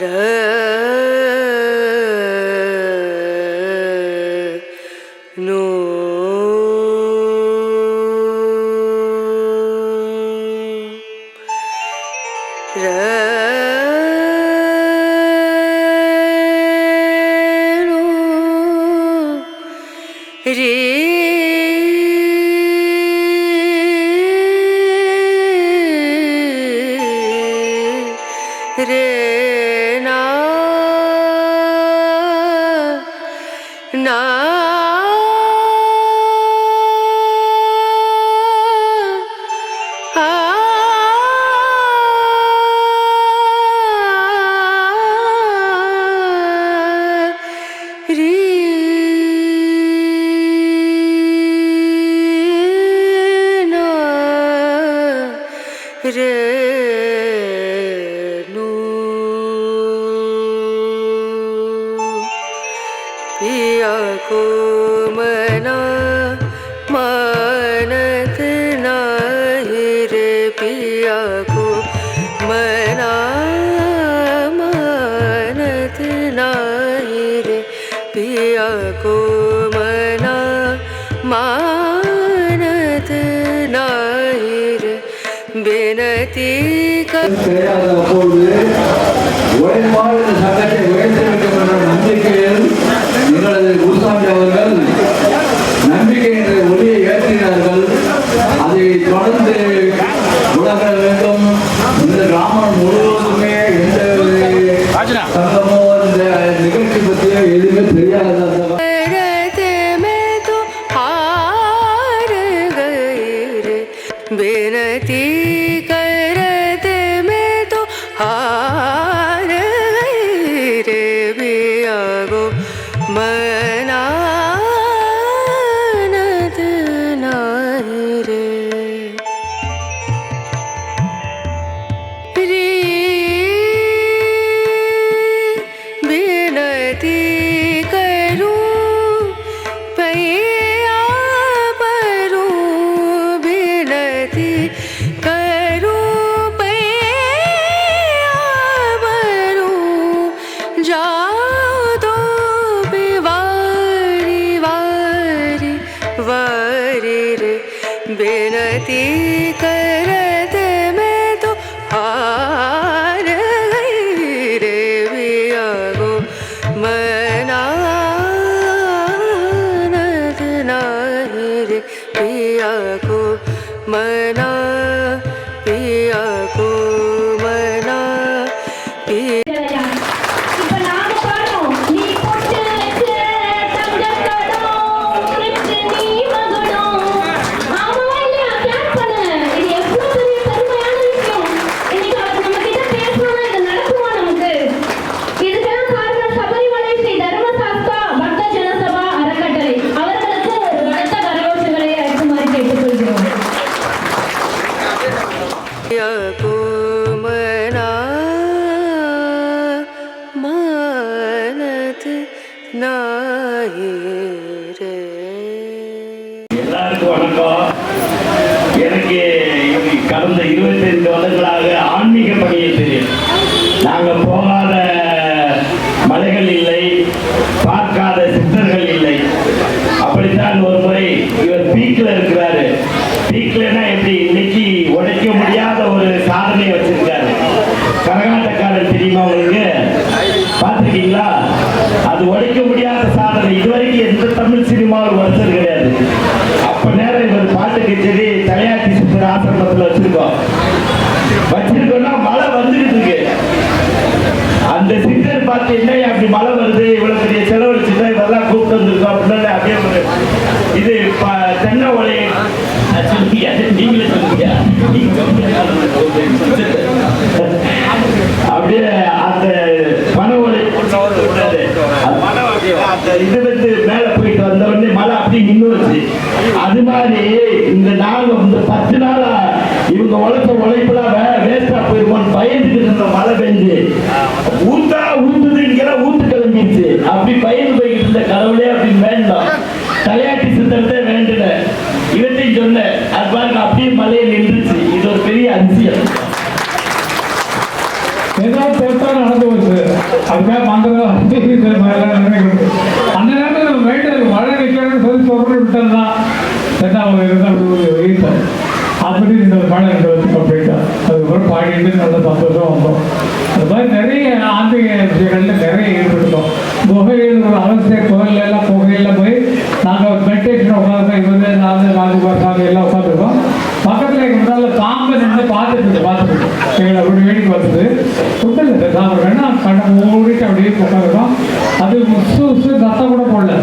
Ready? पिया को मना मानत नाहिर நம்பிக்கையில் எங்களது குருசாமி அவர்கள் Surya. mơ nó cabeza. இருபத்து மேல போயிட்டு வந்த உடனே மழை அப்படி நின்றுச்சு அது மாதிரி இந்த நாள் வந்து பத்து நாளா இவங்க உழைப்ப உழைப்புல வேஸ்டா போயிருக்கோம் பயந்துட்டு இருந்த மழை பெஞ்சு. ஊத்தா ஊத்துதுங்கிற ஊத்து கிளம்பிடுச்சு அப்படி பய ವಿಷಯಗಳನ್ನ ಬೇರೆ ಹೇಳ್ಬಿಡ್ತು ಗುಹೆಯಲ್ಲಿ ಅಗಸ್ಯ எல்லாம் ಗುಹೆಯೆಲ್ಲ போய் நாங்கள் மெடிடேஷன் உட்காந்து இருபது நாலு நாலு நாலு எல்லாம் உட்காந்துருக்கோம் பக்கத்துல இருந்தால பாம்பு நின்று பார்த்துட்டு பார்த்துட்டு எங்களை அப்படி வேடிக்கை பார்த்துட்டு ஃபுட்டில் இல்லை சாப்பிட்றேன்னா கண்ணை மூடிட்டு அப்படியே உட்காந்துருக்கோம் அது உசு உசு ரத்தம் கூட போடல.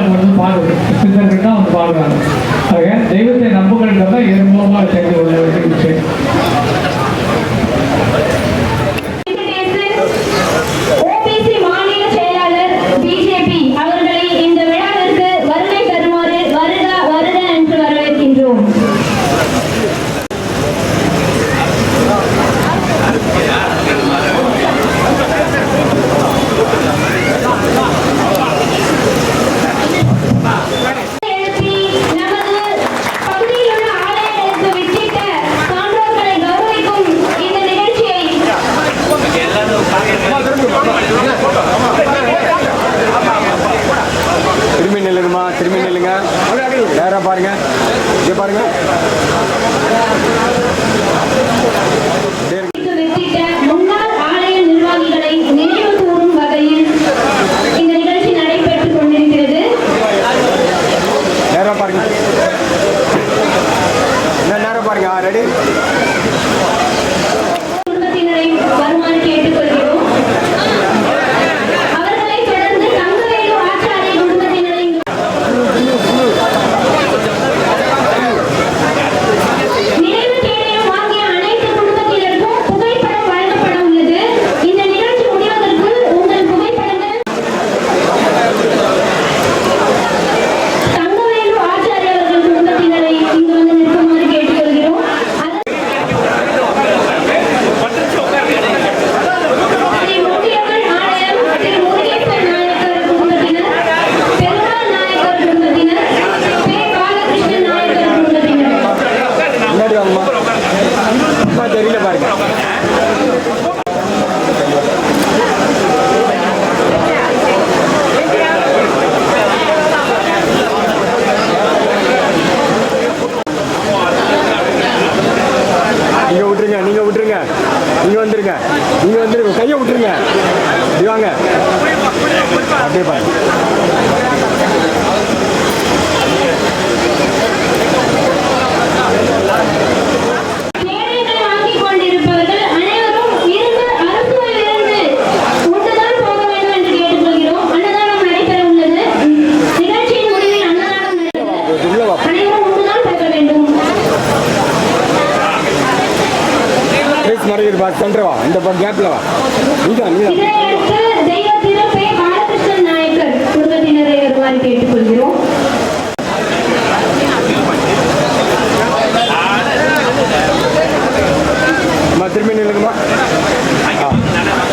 நமக்கு வந்து பாடுவது சிந்தர்கள் வந்து பாடுறாங்க. ஆக தெய்வத்தை நம்புகிறத எது மூலமாக தெரிந்து மறைஞ்சிருப்பா சென்ற வா. இந்த கேப்ல வா. நீதான் நீதான் கேட்டுக்கொள்கிறோம். திரும்பி நில்லுங்கம்மா.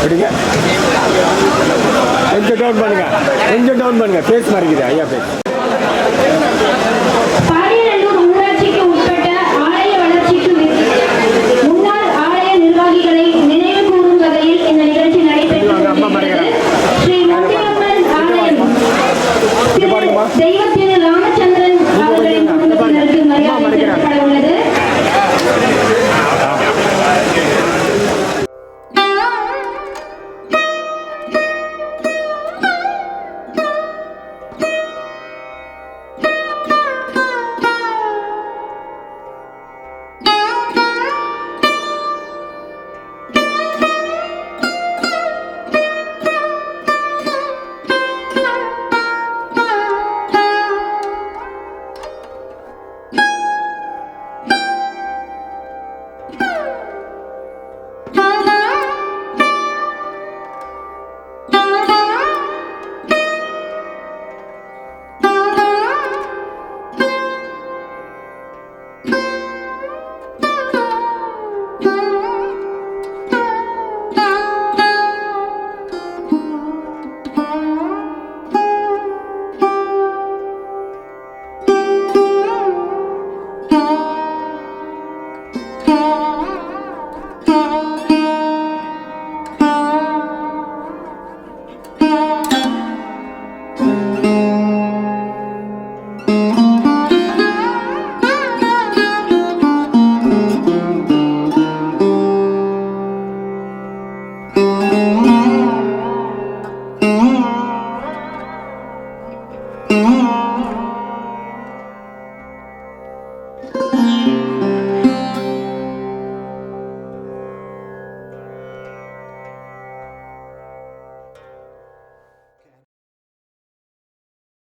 அப்படிங்க கொஞ்சம் டவுன் பண்ணுங்க. கொஞ்சம் டவுன் பண்ணுங்க. பேஸ் மாறிக்குது ஐயா பேஸ்